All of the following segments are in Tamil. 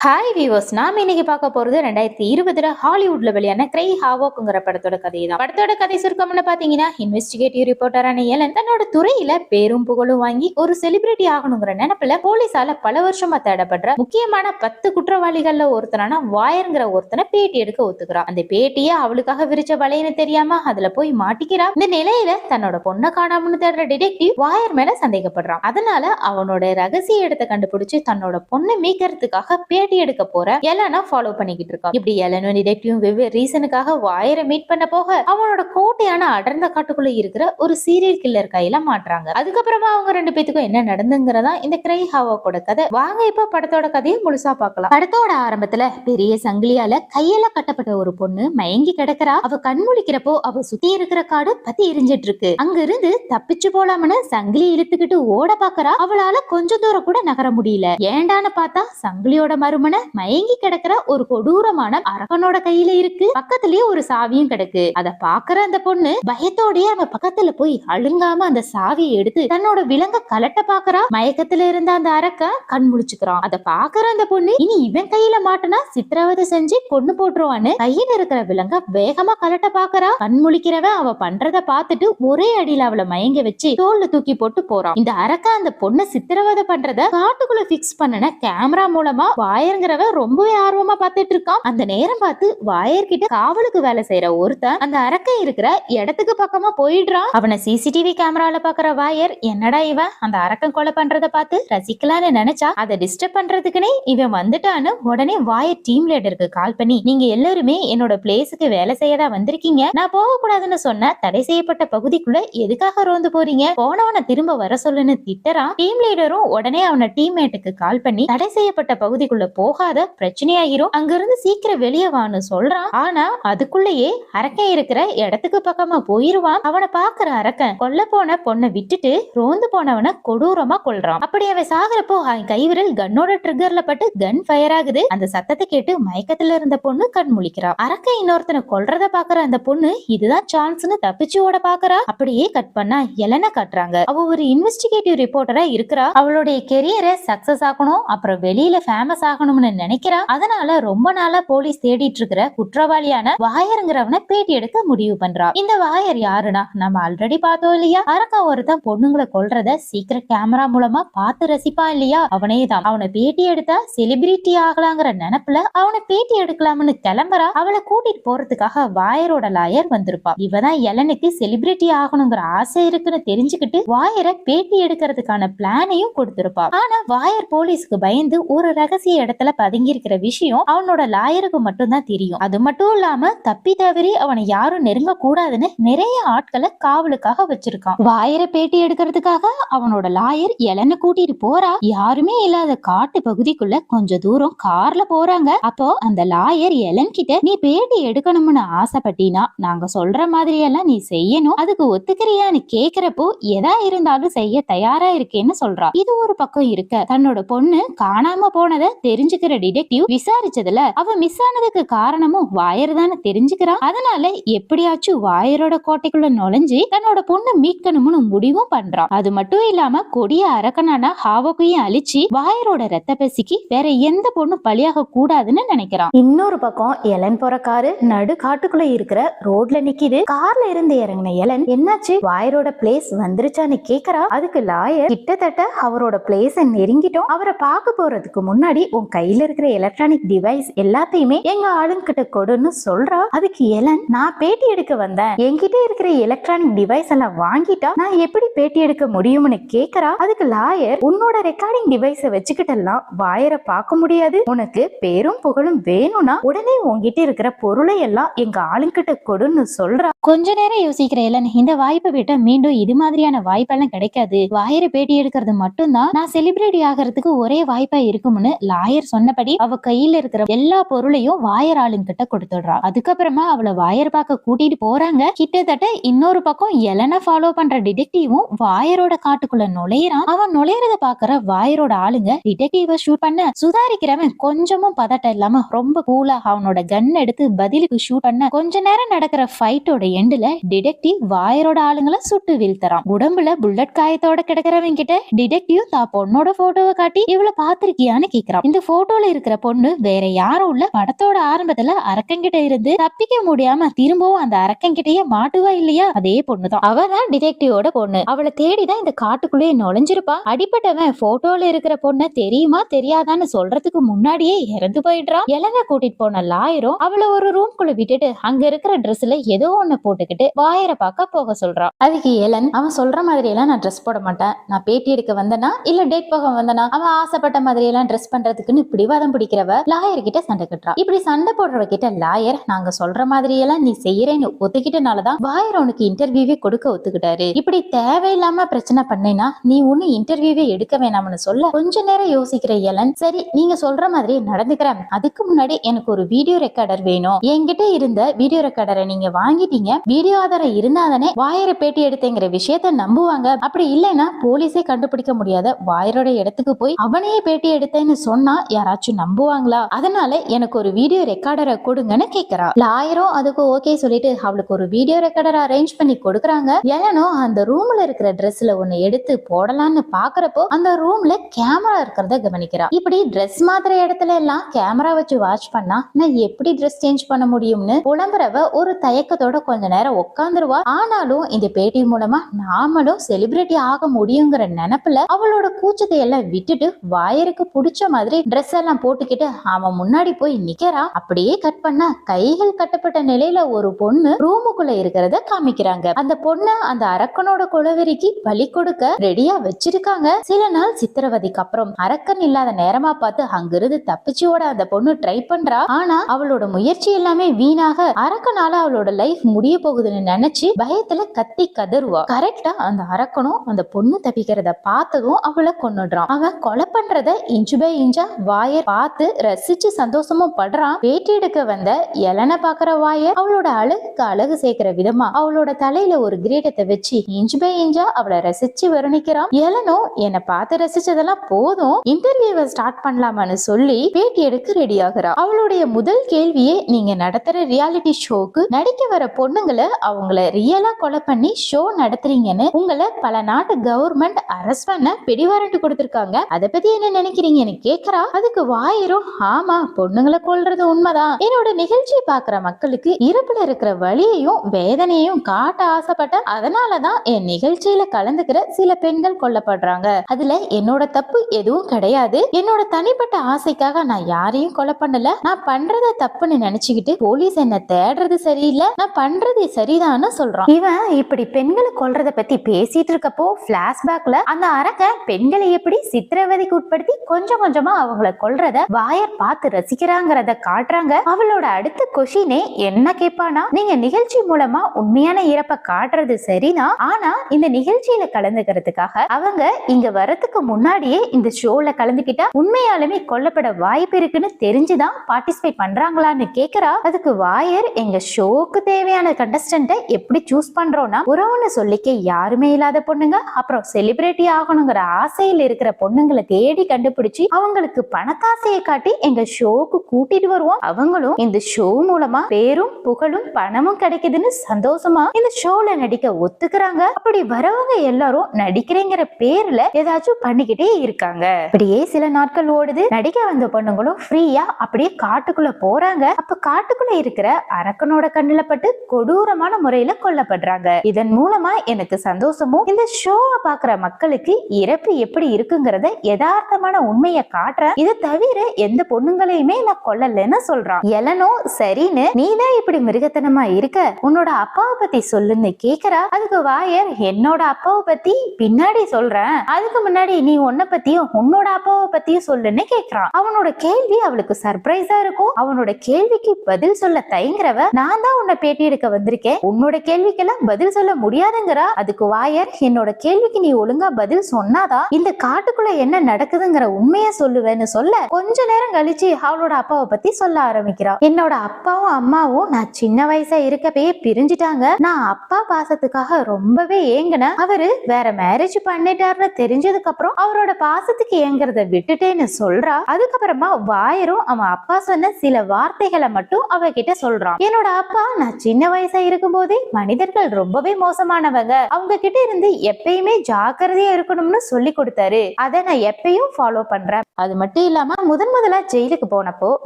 ஹாய் வியூவர்ஸ் நாம இன்னைக்கு பார்க்க போறது ரெண்டாயிரத்தி இருபதுல ஹாலிவுட்ல வெளியான கிரை ஹாவோக்குங்கிற படத்தோட கதை தான் படத்தோட கதை சுருக்கம்னு பாத்தீங்கன்னா இன்வெஸ்டிகேட்டிவ் ரிப்போர்ட்டரான ஏலன் தன்னோட துறையில பேரும் புகழும் வாங்கி ஒரு செலிபிரிட்டி ஆகணுங்கிற நினைப்புல போலீஸால பல வருஷமா தேடப்படுற முக்கியமான பத்து குற்றவாளிகள்ல ஒருத்தனான வாயருங்கிற ஒருத்தனை பேட்டி எடுக்க ஒத்துக்கிறான் அந்த பேட்டியை அவளுக்காக விரிச்ச வலைன்னு தெரியாம அதுல போய் மாட்டிக்கிறான் இந்த நிலையில தன்னோட பொண்ணை காணாமனு தேடுற டிடெக்டிவ் வாயர் மேல சந்தேகப்படுறான். அதனால அவனோட ரகசிய இடத்தை கண்டுபிடிச்சு தன்னோட பொண்ணை மீக்கிறதுக்காக பேட்டி எடுக்க போற எலனா ஃபாலோ பண்ணிக்கிட்டு இருக்கான் இப்படி எலனும் டிடெக்டிவும் வெவ்வேறு ரீசனுக்காக வாயரை மீட் பண்ண போக அவனோட கோட்டையான அடர்ந்த காட்டுக்குள்ள இருக்கிற ஒரு சீரியல் கில்லர் கையில மாட்டுறாங்க. அதுக்கப்புறமா அவங்க ரெண்டு பேத்துக்கும் என்ன நடந்துங்கிறதா இந்த கிரை ஹாவோட கதை. வாங்க இப்ப படத்தோட கதையை முழுசா பார்க்கலாம். படத்தோட ஆரம்பத்துல பெரிய சங்கிலியால கையில கட்டப்பட்ட ஒரு பொண்ணு மயங்கி கிடக்குறா. அவ கண் முழிக்கிறப்போ அவ சுத்தி இருக்கிற காடு பத்தி எரிஞ்சிட்டு இருக்கு அங்க இருந்து தப்பிச்சு போலாம்னு சங்கிலி இழுத்துக்கிட்டு ஓட பாக்குறா அவளால கொஞ்ச தூரம் கூட நகர முடியல. ஏண்டான்னு பார்த்தா சங்கிலியோட மறுமனை மயங்கி கிடக்குற ஒரு கொடூரமான அரக்கனோட கையில இருக்கு. பக்கத்துலயே ஒரு சாவியும் கிடக்கு. அத பாக்குற அந்த பொண்ணு பயத்தோடயே அவன் பக்கத்துல போய் அழுங்காம அந்த சாவியை எடுத்து தன்னோட விலங்க கலட்ட பாக்குறா. மயக்கத்துல இருந்த அந்த அரக்க கண் முழிச்சுக்கிறான். அத பாக்குற அந்த பொண்ணு இனி இவன் கையில மாட்டினா சித்திரவதை செஞ்சு கொண்டு போட்டுருவான்னு கையில இருக்கிற விலங்க வேகமா கலட்ட பாக்குறா. கண் முழிக்கிறவன் அவ பண்றத பாத்துட்டு ஒரே அடியில அவளை மயங்க வச்சு தோல்ல தூக்கி போட்டு போறான். இந்த அரக்க அந்த பொண்ணை சித்திரவதை பண்றத காட்டுக்குள்ள பிக்ஸ் பண்ணன கேமரா மூலமா வாயருங்கிறவன் ரொம்பவே ஆர்வமா பார்த்துட்டு இருக்கான். அந்த நேரம் பார்த்து வாயர்கிட்ட காவலுக்கு வேலை செய்யற ஒருத்தன் அந்த அரக்கை இருக்கிற இடத்துக்கு பக்கமா போயிடுறான். அவனை சிசிடிவி கேமரால பாக்குற வாயர் என்னடா இவன்? அந்த அரக்கன் கொலை பண்றத பார்த்து ரசிக்கலாம்னு நினைச்சா? அதை டிஸ்டர்ப் பண்றதுக்குனே இவன் வந்துட்டான்னு உடனே வாயர் டீம் லீடருக்கு கால் பண்ணி நீங்க எல்லாருமே என்னோட பிளேஸுக்கு வேலை செய்யதா வந்திருக்கீங்க. நான் போக கூடாதுன்னு சொன்ன தடை செய்யப்பட்ட பகுதிக்குள்ள எதுக்காக ரோந்து போறீங்க? போனவனை திரும்ப வர சொல்லுன்னு திட்டறான். டீம் லீடரும் உடனே அவன டீம்மேட்டுக்கு கால் பண்ணி தடை செய்யப்பட்ட பகுதிக்குள்ள போகாத பிரச்சனையாகிரும் அங்கிருந்து சீக்கிரம் வெளியே வான்னு சொல்றான். ஆனா அதுக்குள்ளேயே அரக்கன் இருக்கிற இடத்துக்கு பக்கமா போயிருவான். அவனை பாக்குற அரக்கன் கொல்ல போன பொண்ணை விட்டுட்டு ரோந்து போனவனை கொடூரமா கொள்றான் அப்படி அவன் சாகுறப்போ அவன் கைவிரல் கன்னோட ட்ரிகர்ல பட்டு கன் ஃபயர் ஆகுது. அந்த சத்தத்தை கேட்டு மயக்கத்துல இருந்த பொண்ணு கண் முழிக்கிறான் அரக்கன் இன்னொருத்தனை கொல்றத பாக்குற அந்த பொண்ணு இதுதான் சான்ஸ்னு தப்பிச்சு ஓட பாக்குறா அப்படியே கட் பண்ணா எலனை காட்டுறாங்க. அவ ஒரு இன்வெஸ்டிகேட்டிவ் ரிப்போர்ட்டரா இருக்கிறா. அவளுடைய கெரியரை சக்சஸ் ஆகணும் அப்புறம் வெளியில ஃபேமஸ் ஆகணும். ஆகணும்னு நினைக்கிறான் அதனால ரொம்ப நாளா போலீஸ் தேடிட்டு இருக்கிற குற்றவாளியான வாயருங்கிறவனை பேட்டி எடுக்க முடிவு பண்றான் இந்த வாயர் யாருன்னா நம்ம ஆல்ரெடி பார்த்தோம் இல்லையா? அரக்கன் ஒருத்தன் பொண்ணுங்களை கொல்றத சீக்கிரம் கேமரா மூலமா பார்த்து ரசிப்பான் இல்லையா? அவனே தான் அவனை பேட்டி எடுத்தா செலிபிரிட்டி ஆகலாங்கிற நினைப்புல அவனை பேட்டி எடுக்கலாம்னு கிளம்புறா. அவளை கூட்டிட்டு போறதுக்காக வாயரோட லாயர் வந்திருப்பா. இவதான் எலனுக்கு செலிபிரிட்டி ஆகணுங்கிற ஆசை இருக்குன்னு தெரிஞ்சுக்கிட்டு வாயரை பேட்டி எடுக்கிறதுக்கான பிளானையும் கொடுத்திருப்பா. ஆனா வாயர் போலீஸ்க்கு பயந்து ஒரு ரகசிய இடத்துல பதுங்கி இருக்கிற விஷயம் அவனோட லாயருக்கு மட்டும்தான் தெரியும். அது மட்டும் இல்லாம தப்பி தவறி அவனை யாரும் நெருங்க கூடாதுன்னு நிறைய ஆட்களை காவலுக்காக வச்சிருக்கான். வாயரை பேட்டி எடுக்கிறதுக்காக அவனோட லாயர் எலனை கூட்டிட்டு போறா. யாருமே இல்லாத காட்டு பகுதிக்குள்ள கொஞ்ச தூரம் கார்ல போறாங்க. அப்போ அந்த லாயர் எலன் கிட்ட நீ பேட்டி எடுக்கணும்னு ஆசைப்பட்டினா? நாங்க சொல்ற மாதிரி எல்லாம் நீ செய்யணும். அதுக்கு ஒத்துக்கிறியான்னு கேக்குறப்போ எதா இருந்தாலும் செய்ய தயாரா இருக்கேன்னு சொல்றா. இது ஒரு பக்கம் இருக்க. தன்னோட பொண்ணு காணாம போனதை தெரிஞ்சு தெரிஞ்சுக்கிற டிடெக்டிவ் விசாரிச்சதுல அவ மிஸ் ஆனதுக்கு காரணமும் வாயர் தானே தெரிஞ்சுக்கிறான் அதனால எப்படியாச்சும் வாயரோட கோட்டைக்குள்ள நுழைஞ்சு தன்னோட பொண்ணு மீட்கணும்னு முடிவும் பண்றான் அது மட்டும் இல்லாம கொடிய அரக்கனான ஹாவோக்கையும் அழிச்சு வாயரோட ரத்த பசிக்கு வேற எந்த பொண்ணும் பலியாக கூடாதுன்னு நினைக்கிறான். இன்னொரு பக்கம் எலன் போற காரு நடு காட்டுக்குள்ள இருக்கிற ரோட்ல நிக்கிது. கார்ல இருந்து இறங்கின எலன் என்னாச்சு? வாயரோட பிளேஸ் வந்துருச்சான்னு கேக்குறா. அதுக்கு லாயர் கிட்டத்தட்ட அவரோட பிளேஸ நெருங்கிட்டோம். அவரை பார்க்க போறதுக்கு முன்னாடி உன் கையில இருக்கிற எலக்ட்ரானிக் டிவைஸ் எல்லாத்தையுமே எங்க ஆளுங்கிட்ட கொடுன்னு சொல்றா. அதுக்கு எலன் நான் பேட்டி எடுக்க வந்தேன். என்கிட்ட இருக்கிற எலக்ட்ரானிக் டிவைஸ் எல்லாம் வாங்கிட்டா நான் எப்படி பேட்டி எடுக்க முடியும்னு கேக்குறா. அதுக்கு லாயர் உன்னோட ரெக்கார்டிங் டிவைஸ வச்சுக்கிட்டெல்லாம் வாயரை பார்க்க முடியாது. உனக்கு பேரும் புகழும் வேணும்னா உடனே உன்கிட்ட இருக்கிற பொருளை எல்லாம் எங்க ஆளுங்கிட்ட கொடுன்னு சொல்றா. கொஞ்ச நேரம் யோசிக்கிற எலன் இந்த வாய்ப்பை விட்ட மீண்டும் இது மாதிரியான வாய்ப்பெல்லாம் கிடைக்காது. வாயரை பேட்டி எடுக்கிறது மட்டும்தான் நான் செலிபிரிட்டி ஆகிறதுக்கு ஒரே வாய்ப்பா இருக்கும்னு லாயர் சொன்னபடி அவ கையில இருக்கிற எல்லா பொருளையும் வாயர் ஆளுங்கிட்ட கொடுத்துடுறா. அதுக்கப்புறமா அவளை வாயர் பார்க்க கூட்டிட்டு போறாங்க. கிட்டத்தட்ட இன்னொரு பக்கம் எலனை ஃபாலோ பண்ற டிடெக்டிவும் வாயரோட காட்டுக்குள்ள நுழையிறான். அவன் நுழையறத பாக்குற வாயரோட ஆளுங்க டிடெக்டிவ ஷூட் பண்ண சுதாரிக்கிறவன் கொஞ்சமும் பதட்டம் இல்லாம ரொம்ப கூலா அவனோட கன் எடுத்து பதிலுக்கு ஷூட் பண்ண கொஞ்ச நேரம் நடக்கிற ஃபைட்டோட எண்டுல டிடெக்டிவ் வாயரோட ஆளுங்களை சுட்டு வீழ்த்தறான். உடம்புல புல்லட் காயத்தோட கிடக்கிறவன் கிட்ட டிடெக்டிவ் தா பொண்ணோட போட்டோவை காட்டி இவ்வளவு பாத்திருக்கியான்னு கேக்குறான். இந்த போட்டோல இருக்கிற பொண்ணு வேற யாரும் இல்ல. படத்தோட ஆரம்பத்துல அரக்கங்கிட்ட இருந்து தப்பிக்க முடியாம திரும்பவும் அந்த அரக்கங்கிட்டயே மாட்டுவா இல்லையா? அதே பொண்ணுதான். அவ தான் டிடெக்டிவோட பொண்ணு. அவளை தேடிதான் இந்த காட்டுக்குள்ளேயே நுழைஞ்சிருப்பா. அடிப்பட்டவன் போட்டோல இருக்கிற பொண்ண தெரியுமா? தெரியாதான்னு சொல்றதுக்கு முன்னாடியே இறந்து போயிடுறான். இளங்க கூட்டிட்டு போன லாயரும் அவளை ஒரு ரூம்குள்ள விட்டுட்டு அங்க இருக்கிற ட்ரெஸ்ல ஏதோ ஒண்ணு போட்டுக்கிட்டு வாயரை பார்க்க போக சொல்றான். அதுக்கு ஏலன் அவன் சொல்ற மாதிரி எல்லாம் நான் ட்ரெஸ் போட மாட்டேன். நான் பேட்டி எடுக்க வந்தனா? இல்ல டேட் போக வந்தனா? அவன் ஆசைப்பட்ட மாதிரி எல்லாம் ட்ரெஸ் பண்றதுக்குன்னு பிடிவாதம் பிடிக்கிறவ லாயர் கிட்ட சண்டை கட்டுறா. இப்படி சண்டை போடுறவ கிட்ட லாயர் நாங்க சொல்ற மாதிரி எல்லாம் நீ செய்யறேன்னு ஒத்துக்கிட்டனாலதான் வாயர் உனக்கு இன்டர்வியூவே கொடுக்க ஒத்துக்கிட்டாரு. இப்படி தேவையில்லாம பிரச்சனை பண்ணேன்னா நீ ஒண்ணு இன்டர்வியூவே எடுக்க வேணாம்னு சொல்ல கொஞ்ச நேரம் யோசிக்கிற எலன் சரி நீங்க சொல்ற மாதிரி நடந்துக்கிறேன். அதுக்கு முன்னாடி எனக்கு ஒரு வீடியோ ரெக்கார்டர் வேணும். என்கிட்ட இருந்த வீடியோ ரெக்கார்டரை நீங்க வாங்கிட்டீங்க. வீடியோ ஆதாரம் இருந்தாதானே வாயரை பேட்டி எடுத்தேங்கிற விஷயத்த நம்புவாங்க. அப்படி இல்லைன்னா போலீஸே கண்டுபிடிக்க முடியாத வாயரோட இடத்துக்கு போய் அவனையே பேட்டி எடுத்தேன்னு சொன்னா யாராச்சும் நம்புவாங்களா? அதனால எனக்கு ஒரு வீடியோ ரெக்கார்டரை கொடுங்கன்னு கேக்குறா. லாயரும் அதுக்கு ஓகே சொல்லிட்டு அவளுக்கு ஒரு வீடியோ ரெக்கார்டர் அரேஞ்ச் பண்ணி கொடுக்குறாங்க. எலனோ அந்த ரூம்ல இருக்கிற ட்ரெஸ்ல ஒன்னு எடுத்து போடலாம்னு பாக்குறப்போ அந்த ரூம்ல கேமரா இருக்கிறத கவனிக்கிறா. இப்படி ட்ரெஸ் மாத்திர இடத்துல எல்லாம் கேமரா வச்சு வாட்ச் பண்ணா நான் எப்படி ட்ரெஸ் சேஞ்ச் பண்ண முடியும்னு புலம்புறவ ஒரு தயக்கத்தோட கொஞ்ச நேரம் உட்காந்துருவா ஆனாலும் இந்த பேட்டி மூலமா நாமளும் செலிபிரிட்டி ஆக முடியுங்கிற நினைப்புல அவளோட கூச்சத்தை எல்லாம் விட்டுட்டு வாயருக்கு பிடிச்ச மாதிரி ட்ரெஸ் எல்லாம் போட்டுக்கிட்டு அவன் முன்னாடி போய் நிக்கிறா. அப்படியே கட் பண்ணா கைகள் கட்டப்பட்ட நிலையில ஒரு பொண்ணு ரூமுக்குள்ள இருக்கிறத காமிக்கிறாங்க. அந்த பொண்ணு அந்த அரக்கனோட குளவெறிக்கு பலி கொடுக்க ரெடியா வச்சிருக்காங்க. சில நாள் சித்திரவதைக்கு அப்புறம் அரக்கன் இல்லாத நேரமா பார்த்து அங்கிருந்து தப்பிச்சோட அந்த பொண்ணு ட்ரை பண்றா. ஆனா அவளோட முயற்சி எல்லாமே வீணாக. அரக்கனால அவளோட லைஃப் முடிய போகுதுன்னு நினைச்சு பயத்துல கத்தி கதறுவா. கரெக்டா அந்த அரக்கனும் அந்த பொண்ணு தப்பிக்கிறத பார்த்ததும் அவளை கொண்டுடுறான் அவன் கொலை பண்றத இன்ச்சு பை இன்ச்சா வாயர் பார்த்து ரசிச்சு சந்தோஷமும் படுறான். பேட்டி எடுக்க வந்த எலனை பாக்குற வாயர் அவளோட அழகுக்கு அழகு சேர்க்கிற விதமா அவளோட தலையில ஒரு கிரீடத்தை வச்சு இஞ்சு பை இஞ்சா அவளை ரசிச்சு வர்ணிக்கிறான். எலனும் என்னை பார்த்து ரசிச்சதெல்லாம் போதும். இன்டர்வியூவை ஸ்டார்ட் பண்ணலாமான்னு சொல்லி பேட்டி எடுக்க ரெடி ஆகுறா. அவளுடைய முதல் கேள்வியே நீங்க நடத்துற ரியாலிட்டி ஷோக்கு நடிக்க வர பொண்ணுங்களை அவங்கள ரியலா கொலை பண்ணி ஷோ நடத்துறீங்கன்னு உங்களை பல நாட்டு கவர்மெண்ட் அரெஸ்ட் பண்ண பிடிவாரண்ட் கொடுத்திருக்காங்க. அதை பத்தி என்ன நினைக்கிறீங்கன்னு கேக்குறா. அதுக்கு வாயிரும் ஆமா பொண்ணுங்களை கொள்றது உண்மைதான். என்னோட நிகழ்ச்சியை பாக்குற மக்களுக்கு இருப்புல இருக்கிற வழியையும் வேதனையும் காட்ட ஆசைப்பட்டேன். அதனாலதான் என் நிகழ்ச்சியில கலந்துக்கிற சில பெண்கள் கொல்லப்படுறாங்க. அதுல என்னோட தப்பு எதுவும் கிடையாது. என்னோட தனிப்பட்ட ஆசைக்காக நான் யாரையும் கொலை பண்ணல. நான் பண்றத தப்புன்னு நினைச்சுக்கிட்டு போலீஸ் என்ன தேடுறது சரியில்லை. நான் பண்றது சரிதான்னு சொல்றான். இவன் இப்படி பெண்களை கொல்றத பத்தி பேசிட்டு இருக்கப்போ பிளாஷ்பேக்ல அந்த அரக்க பெண்களை எப்படி சித்திரவதைக்கு உட்படுத்தி கொஞ்சம் கொஞ்சமா அவங்கள அவளை கொல்றத வாயர் பார்த்து ரசிக்கிறாங்கிறத காட்டுறாங்க. அவளோட அடுத்த கொஷினே என்ன கேட்பானா? நீங்க நிகழ்ச்சி மூலமா உண்மையான இறப்ப காட்டுறது சரிதான் ஆனா இந்த நிகழ்ச்சியில கலந்துக்கிறதுக்காக அவங்க இங்க வரதுக்கு முன்னாடியே இந்த ஷோல கலந்துக்கிட்டா உண்மையாலுமே கொல்லப்பட வாய்ப்பு இருக்குன்னு தெரிஞ்சுதான் பார்ட்டிசிபேட் பண்றாங்களான்னு கேக்குறா. அதுக்கு வாயர் எங்க ஷோக்கு தேவையான கண்டஸ்டன்ட எப்படி சூஸ் பண்றோம்னா உறவுன்னு சொல்லிக்க யாருமே இல்லாத பொண்ணுங்க. அப்புறம் செலிபிரிட்டி ஆகணுங்கிற ஆசையில் இருக்கிற பொண்ணுங்களை தேடி கண்டுபிடிச்சு அவங்களுக்கு பணத்தாசையை காட்டி எங்க ஷோக்கு கூட்டிட்டு வருவோம். அவங்களும் இந்த ஷோ மூலமா பேரும் புகழும் பணமும் கிடைக்குதுன்னு சந்தோஷமா இந்த ஷோல நடிக்க ஒத்துக்கிறாங்க. அப்படி வரவங்க எல்லாரும் நடிக்கிறேங்கிற பேர்ல ஏதாச்சும் பண்ணிக்கிட்டே இருக்காங்க. அப்படியே சில நாட்கள் ஓடுது. நடிக்க வந்த பொண்ணுங்களும் ஃப்ரீயா அப்படியே காட்டுக்குள்ள போறாங்க. அப்ப காட்டுக்குள்ள இருக்கிற அரக்கனோட கண்ணுல பட்டு கொடூரமான முறையில கொல்லப்படுறாங்க. இதன் மூலமா எனக்கு சந்தோஷமும் இந்த ஷோவை பாக்குற மக்களுக்கு இறப்பு எப்படி இருக்குங்கிறத யதார்த்தமான உண்மையை காட்டுற இதை தவிர எந்த பொண்ணுங்களையுமே நான் கொல்லலைன்னு சொல்றான். எலனோ சரின்னு நீதான் இப்படி மிருகத்தனமா இருக்க? உன்னோட அப்பாவை பத்தி சொல்லுன்னு கேக்குறா? அதுக்கு வாயர் என்னோட அப்பாவை பத்தி பின்னாடி சொல்றேன். அதுக்கு முன்னாடி நீ உன்னை பத்தியும் உன்னோட அப்பாவை பத்தியும் சொல்லுன்னு கேக்குறான். அவனோட கேள்வி அவளுக்கு சர்ப்ரைஸா இருக்கும். அவனோட கேள்விக்கு பதில் சொல்ல தயங்குறவ நான் தான் உன்னை பேட்டி எடுக்க வந்திருக்கேன். உன்னோட கேள்விக்கெல்லாம் பதில் சொல்ல முடியாதுங்கிறா. அதுக்கு வாயர் என்னோட கேள்விக்கு நீ ஒழுங்கா பதில் சொன்னாதான் இந்த காட்டுக்குள்ள என்ன நடக்குதுங்கிற உண்மையை சொல்லுவேன்னு சொல்ல கொஞ்ச நேரம் கழிச்சு அவளோட அப்பாவை பத்தி சொல்ல ஆரம்பிக்கிறா. என்னோட அப்பாவும் அம்மாவும் நான் சின்ன வயசா இருக்கப்பயே பிரிஞ்சுட்டாங்க. நான் அப்பா பாசத்துக்காக ரொம்பவே ஏங்கின. அவரு வேற மேரேஜ் பண்ணிட்டாருன்னு தெரிஞ்சதுக்கு அப்புறம் அவரோட பாசத்துக்கு ஏங்குறத விட்டுட்டேன்னு சொல்றா. அதுக்கப்புறமா வாயரும் அவன் அப்பா சொன்ன சில வார்த்தைகளை மட்டும் அவகிட்ட சொல்றான். என்னோட அப்பா நான் சின்ன வயசா இருக்கும் போதே மனிதர்கள் ரொம்பவே மோசமானவங்க. அவங்க கிட்ட இருந்து எப்பயுமே ஜாக்கிரதையா இருக்கணும்னு சொல்லி கொடுத்தாரு. அதை நான் எப்பயும் ஃபாலோ பண்றேன். அது மட்டும் மட்டும் இல்லாம முதன் முதலா ஜெயிலுக்கு போனப்போ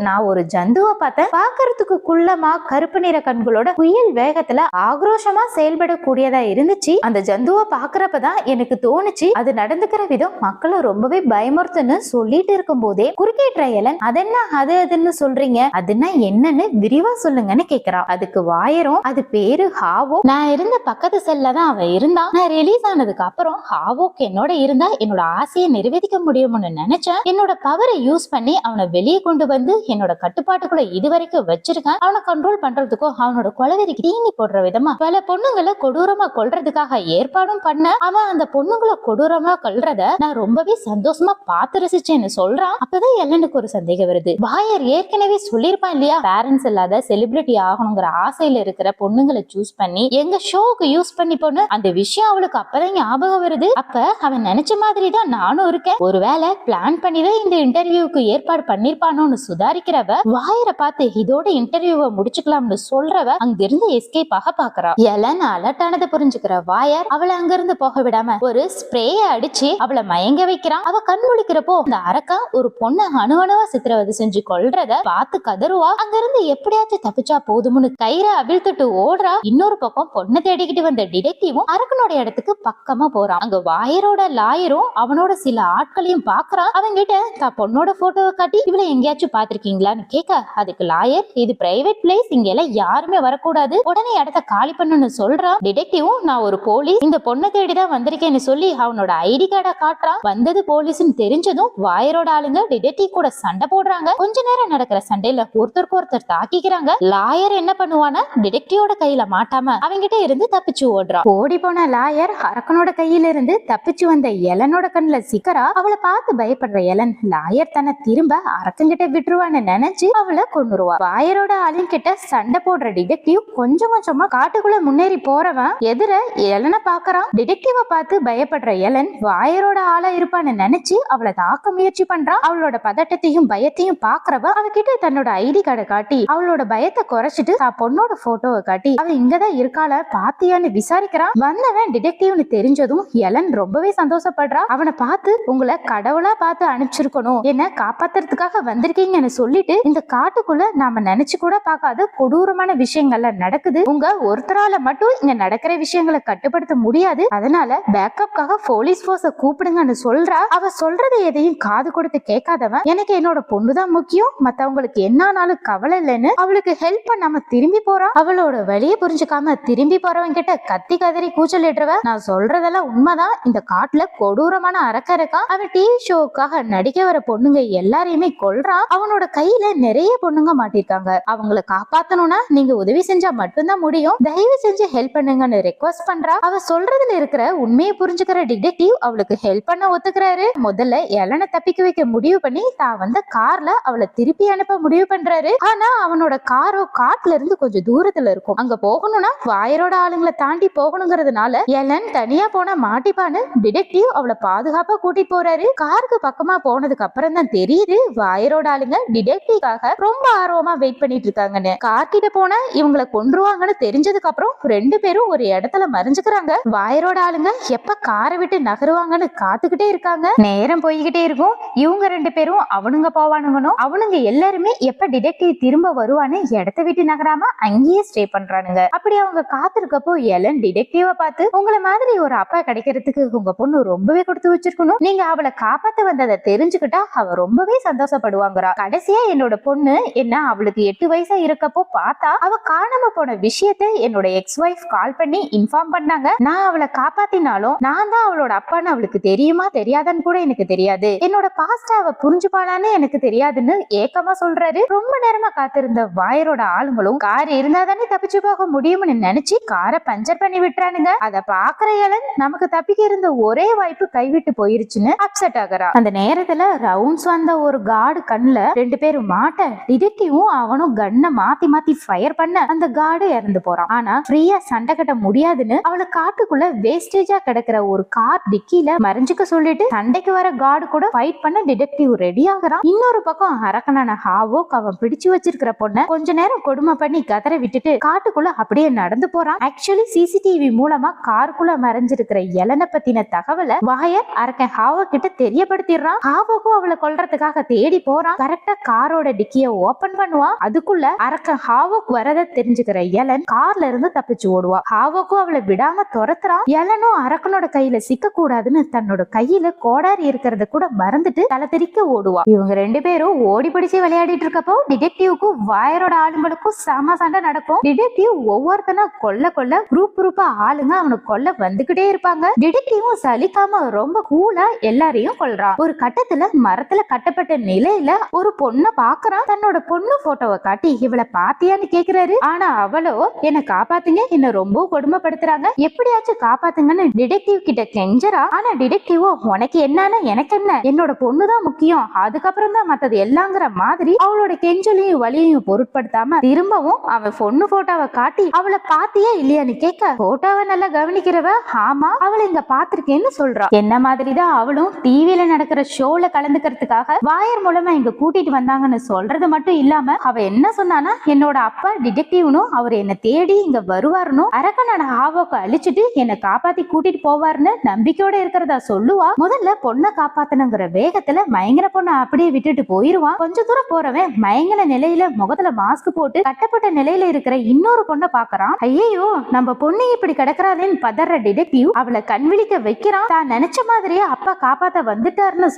நான் ஒரு ஜந்துவை பார்த்தேன். பாக்குறதுக்கு குள்ளமா கருப்பு நிற கண்களோட புயல் வேகத்துல ஆக்ரோஷமா செயல்படக்கூடியதா இருந்துச்சு. அந்த ஜந்துவை பாக்குறப்பதான் எனக்கு தோணுச்சு. அது நடந்துக்கிற விதம் மக்களை ரொம்பவே பயமுறுத்துன்னு சொல்லிட்டு இருக்கும் போதே குறுக்கேற்ற எலன் அதென்ன? அது அதுன்னு சொல்றீங்க. அதுன்னா என்னன்னு விரிவா சொல்லுங்கன்னு கேக்குறா அதுக்கு வாயரும் அது பேரு ஹாவோ. நான் இருந்த பக்கத்து செல்ல தான் அவ இருந்தா. நான் ரிலீஸ் ஆனதுக்கு அப்புறம் ஹாவோக்கு என்னோட இருந்தா என்னோட ஆசையை நிறைவேற்றிக்க முடியும்னு நினைச்சேன். என்னோட பவர் யூஸ் பண்ணி அவனை வெளியே கொண்டு வந்து என்னோட கட்டுப்பாட்டுக்குள்ள இதுவரைக்கும் வச்சிருக்கேன். அவனை கண்ட்ரோல் பண்றதுக்கும் அவனோட கொலவெறிக்கு தீனி போடுற விதமா பல பொண்ணுங்களை கொடூரமா கொல்றதுக்காக ஏற்பாடும் பண்ண அவன் அந்த பொண்ணுங்களை கொடூரமா கொல்றத நான் ரொம்பவே சந்தோஷமா பார்த்து ரசிச்சேன்னு சொல்றான். அப்பதான் எல்லனுக்கு ஒரு சந்தேகம் வருது. பாயர் ஏற்கனவே சொல்லியிருப்பான் இல்லையா? பேரண்ட்ஸ் இல்லாத செலிபிரிட்டி ஆகணுங்கிற ஆசையில இருக்கிற பொண்ணுங்களை சூஸ் பண்ணி எங்க ஷோவுக்கு யூஸ் பண்ணி போன அந்த விஷயம் அவளுக்கு அப்பதான் ஞாபகம் வருது. அப்ப அவன் நினைச்ச மாதிரி தான் நானும் இருக்கேன். ஒருவேளை பிளான் பண்ணிதான் இந்த இன்டர்வியூக்கு ஏற்பாடு பண்ணிருப்பானோன்னு சுதாரிக்கிறவ வாயர பார்த்து இதோட இன்டர்வியூவை முடிச்சுக்கலாம்னு சொல்றவ அங்கிருந்து எஸ்கேப் ஆக பாக்குறா. எலன் அலர்ட் ஆனதை புரிஞ்சுக்கிற வாயர் அவளை அங்கிருந்து போக விடாம ஒரு ஸ்ப்ரேய அடிச்சு அவளை மயங்க வைக்கிறான் அவ கண் முழிக்கிறப்போ அந்த அரக்கா ஒரு பொண்ணை அணு அணுவா சித்திரவதை செஞ்சு கொள்றத பார்த்து கதறுவா. அங்கிருந்து எப்படியாச்சும் தப்பிச்சா போதும்னு கயிற அவிழ்த்துட்டு ஓடுறா. இன்னொரு பக்கம் பொண்ணை தேடிக்கிட்டு வந்த டிடெக்டிவும் அரக்கனோட இடத்துக்கு பக்கமா போறான். அங்க வாயரோட லாயரும் அவனோட சில ஆட்களையும் பாக்குறான். அவங்க கிட்ட பொண்ணோட போட்டோவை காட்டி இவளை எங்கேயாச்சும் பாத்திருக்கீங்களான்னு கேட்க அதுக்கு லாயர் இது பிரைவேட் பிளேஸ் இங்க எல்லாம் யாருமே வரக்கூடாது. உடனே இடத்த காலி பண்ணுன்னு சொல்றான். டிடெக்டிவும் நான் ஒரு போலீஸ் இந்த பொண்ணை தேடிதான் வந்திருக்கேன்னு சொல்லி அவனோட ஐடி கார்டை காட்டுறான். வந்தது போலீஸ்னு தெரிஞ்சதும் வாயரோட ஆளுங்க டிடெக்டிவ் கூட சண்டை போடுறாங்க. கொஞ்ச நேரம் நடக்கிற சண்டையில ஒருத்தருக்கு ஒருத்தர் தாக்கிக்கிறாங்க. லாயர் என்ன பண்ணுவானா டிடெக்டிவோட கையில மாட்டாம அவங்கிட்ட இருந்து தப்பிச்சு ஓடுறான். ஓடி போன லாயர் அரக்கனோட கையில இருந்து தப்பிச்சு வந்த எலனோட கண்ணுல சிக்கரா அவளை பார்த்து பயப்படுற எலன் லாயர் தன்னை திரும்ப அரக்கங்கிட்ட விட்டுருவான்னு நினைச்சு அவளை கொண்டுருவா வாயரோட ஆளுங்க கிட்ட சண்டை போடுற டிடெக்டிவ் கொஞ்சம் கொஞ்சமா காட்டுக்குள்ள முன்னேறி போறவன் எதிர எலனை பாக்குறான். டிடெக்டிவ பார்த்து பயப்படுற எலன் வாயரோட ஆளா இருப்பான்னு நினைச்சு அவளை தாக்க முயற்சி பண்றான். அவளோட பதட்டத்தையும் பயத்தையும் பாக்குறவ அவகிட்ட தன்னோட ஐடி கார்டை காட்டி அவளோட பயத்தை குறைச்சிட்டு தான் பொண்ணோட போட்டோவை காட்டி அவ இங்கதான் இருக்காள பாத்தியான்னு விசாரிக்கிறான். வந்தவன் டிடெக்டிவ்னு தெரிஞ்சதும் எலன் ரொம்பவே சந்தோஷப்படுறா. அவனை பார்த்து உங்களை கடவுளா பார்த்து அனுப்பிச்சிருக்கணும். என்ன காப்பாத்துறதுக்காக வந்திருக்கீங்கன்னு சொல்லிட்டு இந்த காட்டுக்குள்ள நாம நினைச்சு கூட பார்க்காத கொடூரமான விஷயங்கள்லாம் நடக்குது. உங்க ஒருத்தரால மட்டும் இங்க நடக்கிற விஷயங்களை கட்டுப்படுத்த முடியாது. அதனால பேக்கப்காக போலீஸ் போர்ஸ கூப்பிடுங்கன்னு சொல்றா. அவ சொல்றது எதையும் காது கொடுத்து கேட்காதவன். எனக்கு என்னோட பொண்ணுதான் முக்கியம். மத்தவங்களுக்கு என்னானாலும் கவலை இல்லைன்னு அவளுக்கு ஹெல்ப் பண்ணாம திரும்பி போறான் அவளோட வழியை புரிஞ்சுக்காம திரும்பி போறவன் கிட்ட கத்தி கதறி கூச்சலிடுறவ நான் சொல்றதெல்லாம் உண்மைதான். இந்த காட்டுல கொடூரமான அரக்க இருக்கான் அவன் டிவி ஷோவுக்காக நடிக்க வர பொண்ணுங்க எல்லாரையுமே கொல்றான் அவனோட கையில நிறைய பொண்ணுங்க மாட்டிருக்காங்க. அவங்கள காப்பாத்தணும்னா நீங்க உதவி செஞ்சா மட்டும்தான் முடியும். தயவு செஞ்சு ஹெல்ப் பண்ணுங்கன்னு ரெக்வஸ்ட் பண்றா. அவ சொல்றதுல இருக்கிற உண்மையை புரிஞ்சுக்கிற டிடெக்டிவ் அவளுக்கு ஹெல்ப் பண்ண ஒத்துக்கிறாரு. முதல்ல எலனை தப்பிக்க வைக்க முடிவு பண்ணி தான் வந்த கார்ல அவளை திருப்பி அனுப்ப முடிவு பண்றாரு. ஆனா அவனோட காரோ காட்டுல இருந்து கொஞ்சம் தூரத்துல இருக்கும். அங்க போகணும்னா வாயரோட ஆளுங்களை தாண்டி போகணுங்கிறதுனால எலன் தனியா போனா மாட்டிப்பான்னு டிடெக்டிவ் அவளை பாதுகாப்பா கூட்டிட்டு போறாரு. காருக்கு பக்கமா போனதுக்கு அப்புறம் தான் தெரியுது வாயரோட ஆளுங்க டிடெக்டிவ்காக ரொம்ப ஆர்வமா வெயிட் பண்ணிட்டு இருக்காங்கன்னு கார்கிட்ட போனா இவங்களை கொன்றுவாங்கன்னு தெரிஞ்சதுக்கு அப்புறம் ரெண்டு பேரும் ஒரு இடத்துல மறைஞ்சுக்கிறாங்க. வாயரோட ஆளுங்க எப்ப காரை விட்டு நகருவாங்கன்னு காத்துக்கிட்டே இருக்காங்க. நேரம் போய்கிட்டே இருக்கும். இவங்க ரெண்டு பேரும் அவனுங்க போவானுங்கனும் அவனுங்க எல்லாருமே எப்ப டிடெக்டிவ் திரும்ப வருவான்னு இடத்த விட்டு நகராம அங்கேயே ஸ்டே பண்றானுங்க. அப்படி அவங்க காத்திருக்கப்போ எலன் டிடெக்டிவ பார்த்து உங்களை மாதிரி ஒரு அப்பா கிடைக்கிறதுக்கு உங்க பொண்ணு ரொம்பவே கொடுத்து வச்சிருக்கணும். நீங்க அவளை காப்பாத்த வந்ததை தெரிஞ்சுக்கிட்டா அவ ரொம்பவே சந்தோஷப்படுவாங்கறா. கடைசியா என்னோட பொண்ணு என்ன அவளுக்கு எட்டு வயசா இருக்கப்போ பார்த்தா அவ காணாம போன விஷயத்த என்னோட எக்ஸ் ஒய்ஃப் கால் பண்ணி இன்ஃபார்ம் பண்ணாங்க. நான் அவளை காப்பாத்தினாலும் நான் தான் அவளோட அப்பான்னு அவளுக்கு தெரியுமா தெரியாதான்னு கூட எனக்கு தெரியாது. என்னோட பாஸ்ட அவ புரிஞ்சுப்பாளான்னு எனக்கு தெரியாதுன்னு ஏக்கமா சொல்றாரு. ரொம்ப நேரமா காத்திருந்த வாயரோட ஆளுங்களும் கார் இருந்தா தானே தப்பிச்சு போக முடியும்னு நினைச்சு காரை பஞ்சர் பண்ணி விட்டுறானுங்க. அத பாக்குற இளன் நமக்கு தப்பிக்க இருந்த ஒரே வாய்ப்பு கைவிட்டு போயிருச்சுன்னு அப்செட் ஆகுறா. அந்த நேரத்துல ரவுண்ட்ஸ் வந்த ஒரு கார்டு கண்ணுல ரெண்டு பேரும் மாட்ட டிடெக்டிவும் அவனும் கண்ணை மாத்தி மாத்தி ஃபயர் பண்ண அந்த கார்டு இறந்து போறான். ஆனா ஃப்ரீயா சண்டை கட்ட முடியாதுன்னு அவளை காட்டுக்குள்ள வேஸ்டேஜா கிடக்குற ஒரு கார் டிக்கில மறைஞ்சுக்க சொல்லிட்டு சண்டைக்கு வர கார்டு கூட ஃபைட் பண்ண டிடெக்டிவ் ரெடி ஆகுறான். இன்னொரு பக்கம் அரக்கனான ஹாவோக் அவன் பிடிச்சு வச்சிருக்கிற பொண்ண கொஞ்ச நேரம் கொடுமை பண்ணி கதற விட்டுட்டு காட்டுக்குள்ள அப்படியே நடந்து போறான். ஆக்சுவலி சிசிடிவி மூலமா காருக்குள்ள மறைஞ்சிருக்கிற எலனை பத்தின தகவலை வாயர் அரக்கன் ஹாவோ கிட்ட தெரியப்படுத்திடுறான். ஹாவோக்கும் அவளை கொல்றதுக்காக தேடி போறான். கரெக்டா காரோட டிக்கிய ஓபன் பண்ணுவான். அதுக்குள்ள அரக்க ஹாவோக் வரத தெரிஞ்சுக்கிற எலன் கார்ல இருந்து தப்பிச்சு ஓடுவா. ஹாவோக்கும் அவளை விடாம துரத்துறான். எலனும் அரக்கனோட கையில சிக்க கூடாதுன்னு தன்னோட கையில கோடாரி இருக்கிறத கூட மறந்துட்டு தலை தெரிக்க ஓடுவா. இவங்க ரெண்டு பேரும் ஓடி பிடிச்சு விளையாடிட்டு இருக்கப்போ டிடெக்டிவ்க்கும் வாயரோட ஆளுங்களுக்கும் சம சண்டை நடக்கும். டிடெக்டிவ் ஒவ்வொருத்தனா கொல்ல கொல்ல குரூப் குரூப்பா ஆளுங்க அவனை கொல்ல வந்துகிட்டே இருப்பாங்க. டிடெக்டிவும் சலிக்காம ரொம்ப கூலா எல்லாரையும் கொல்றான். ஒரு கட்டத்துல மரத்துல கட்டப்பட்ட நிலையில ஒரு பொண்ணை பாக்குறான். தன்னோட பொண்ணு போட்டோவை காட்டி இவளை பாத்தியான்னு கேக்குறாரு. ஆனா அவளோ என்ன காப்பாத்துங்க. என்ன ரொம்ப கொடுமைப்படுத்துறாங்க. எப்படியாச்சும் காப்பாத்துங்கன்னு டிடெக்டிவ் கிட்ட கெஞ்சரா ஆனா டிடெக்டிவோ உனக்கு என்னன்னு எனக்கு என்ன? என்னோட பொண்ணுதான் முக்கியம். அதுக்கப்புறம் தான் மத்தது எல்லாங்கிற மாதிரி அவளோட கெஞ்சலையும் வலியையும் பொருட்படுத்தாம திரும்பவும் அவன் பொண்ணு போட்டோவை காட்டி அவளை பாத்தியே இல்லையான்னு கேட்க போட்டோவை நல்லா கவனிக்கிறவ? ஆமா அவளை இங்க பாத்திருக்கேன்னு சொல்றா. என்ன மாதிரிதான் அவளும் டிவில நடக்கிற ஷோல கலந்து எடுக்கிறதுக்காக வாயர் மூலமா இங்க கூட்டிட்டு வந்தாங்கன்னு சொல்றது மட்டும் இல்லாம அவ என்ன சொன்னானா என்னோட அப்பா டிடெக்டிவ்னும் அவர் என்ன தேடி இங்க வருவாருன்னு அரக்கனோட ஆவோக்கு அழிச்சிட்டு என்ன காப்பாத்தி கூட்டிட்டு போவாருன்னு நம்பிக்கையோட இருக்கிறதா சொல்லுவா. முதல்ல பொண்ணை காப்பாத்தணுங்கிற வேகத்துல மயங்கர பொண்ணை அப்படியே விட்டுட்டு போயிருவான். கொஞ்ச தூரம் போறவன் மயங்கல நிலையில முகத்துல மாஸ்க் போட்டு கட்டப்பட்ட நிலையில இருக்கிற இன்னொரு பொண்ணை பாக்குறான் ஐயோ நம்ம பொண்ணு இப்படி கிடக்குறாளேன்னு பதற டிடெக்டிவ் அவளை கண் விழிக்க வைக்கிறான். தான் நினைச்ச மாதிரியே அப்பா காப்பாத்த வந்துட்டாருன்னு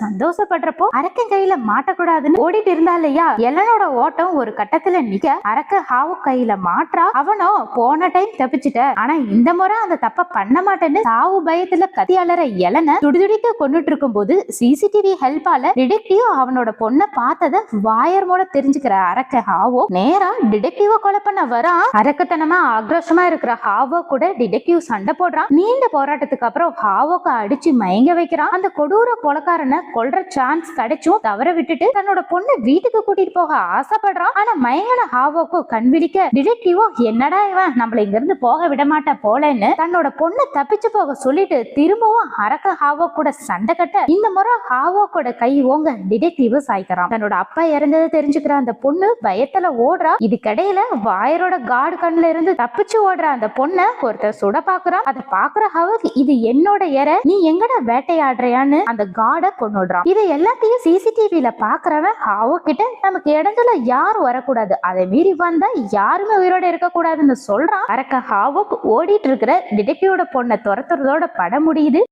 சந்தோஷப்படுறப்போ அரக்கன் கையில மாட்டக்கூடாதுன்னு ஓடிட்டு இருந்தா இல்லையா? எலனோட ஓட்டம் ஒரு கட்டத்துல நிக்க அரக்க ஹாவு கையில மாற்றா அவனோ போன டைம் தப்பிச்சிட்ட. ஆனா இந்த முறை அந்த தப்ப பண்ண மாட்டேன்னு சாவு பயத்துல கத்தி அலற எலனை துடிதுடிக்க கொண்டுட்டு இருக்கும் போது சிசிடிவி ஹெல்ப்பால டிடெக்டிவ் அவனோட பொண்ணை பார்த்தத வாயர் மூட தெரிஞ்சுக்கிற அரக்க ஹாவோ நேரா டிடெக்டிவ கொலை பண்ண வரான் அரக்கத்தனமா ஆக்ரோஷமா இருக்கிற ஹாவோ கூட டிடெக்டிவ் சண்டை போடுறான். நீண்ட போராட்டத்துக்கு அப்புறம் ஹாவோக்கு அடிச்சு மயங்க வைக்கிறான். அந்த கொடூர கொலக்காரனை கொல்ற சான்ஸ் கிடைச்சும் தவற விட்டுட்டு தன்னோட பொண்ணு வீட்டுக்கு கூட்டிட்டு போக ஆசைப்படுறான். ஆனா மயங்கன ஹாவோக்கு கண் விழிக்க டிடெக்டிவோ என்னடா இவன்? நம்மள இங்க இருந்து போக விட மாட்டா போலன்னு? தன்னோட பொண்ணு தப்பிச்சு போக சொல்லிட்டு திரும்பவும் அரக்க ஹாவோ கூட சண்டை கட்ட இந்த முறை ஹாவோக்கோட கை ஓங்க டிடெக்டிவ் சாய்க்கிறான். தன்னோட அப்பா இறந்ததை தெரிஞ்சுக்கிற அந்த பொண்ணு பயத்துல ஓடுறா. இதுக்கிடையில வாயரோட காடு கண்ணுல இருந்து தப்பிச்சு ஓடுற அந்த பொண்ணை ஒருத்தர் சுட பாக்குறான். அதை பாக்குற ஹவக் இது என்னோட எற நீ எங்கடா வேட்டையாடுறியான்னு? அந்த காடை கொண்டுடுறான். இதை எல்லாத்தையும் சிசிடிவில பாக்குறவன் ஹாவோ கிட்ட நமக்கு இடத்துல யாரும் வரக்கூடாது. அதை மீறி வந்தா யாருமே உயிரோட இருக்க கூடாதுன்னு சொல்றான். அரக்க ஹாவோக் ஓடிட்டு இருக்கிற டிடெக்டிவோட பொண்ணை துரத்துறதோட படம் முடியுது.